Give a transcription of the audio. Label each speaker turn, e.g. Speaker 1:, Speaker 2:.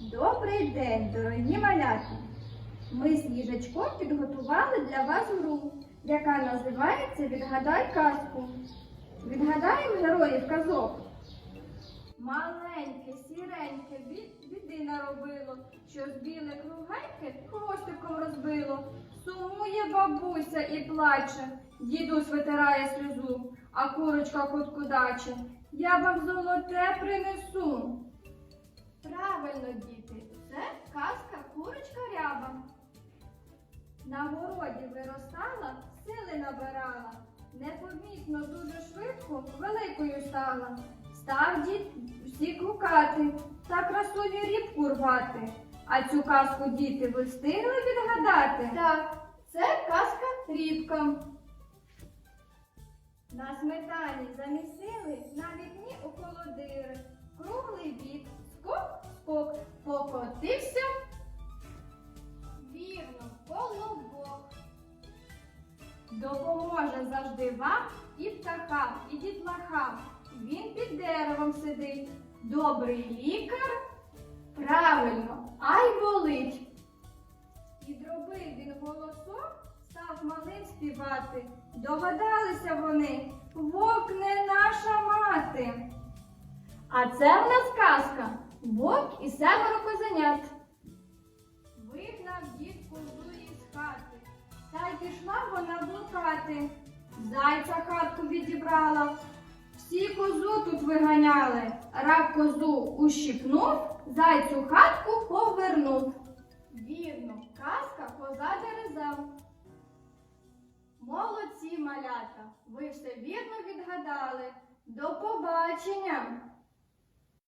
Speaker 1: Добрий день, дорогі малята! Ми з їжачком підготували для вас гру, яка називається Відгадай казку. Відгадаємо героїв казок. Маленьке, сіреньке, біди наробило, що з біле кругеньке хвостиком розбило. Сумує бабуся і плаче, дідусь витирає сльозу, а курочка куткудаче. Я вам золоте принесу. Правильно, діти, це казка курочка ряба. На городі виростала, сили набирала, непомітно дуже швидко великою стала. Став дід всі гукати та красуню рібку рвати. А цю казку діти ви встигли відгадати? Так, це казка рібка. На сметані замісили, на покотився. Вірно, колобок. Допоможе завжди вам і птахам, і дітлахам. Він під деревом сидить. Добрий лікар. Правильно, ай болить. І дробив він голосок, став малим співати. Догадалися вони, вовк не наша мати. А це в нас казка Вовк і семеро козенят. Вигнав дід козу із хати, та й пішла вона блукати. Зайця хатку відібрала. Всі козу тут виганяли. Рак козу ущипнув, зайцю хатку повернув. Вірно, казка коза дереза. Молодці малята, ви все вірно відгадали. До побачення!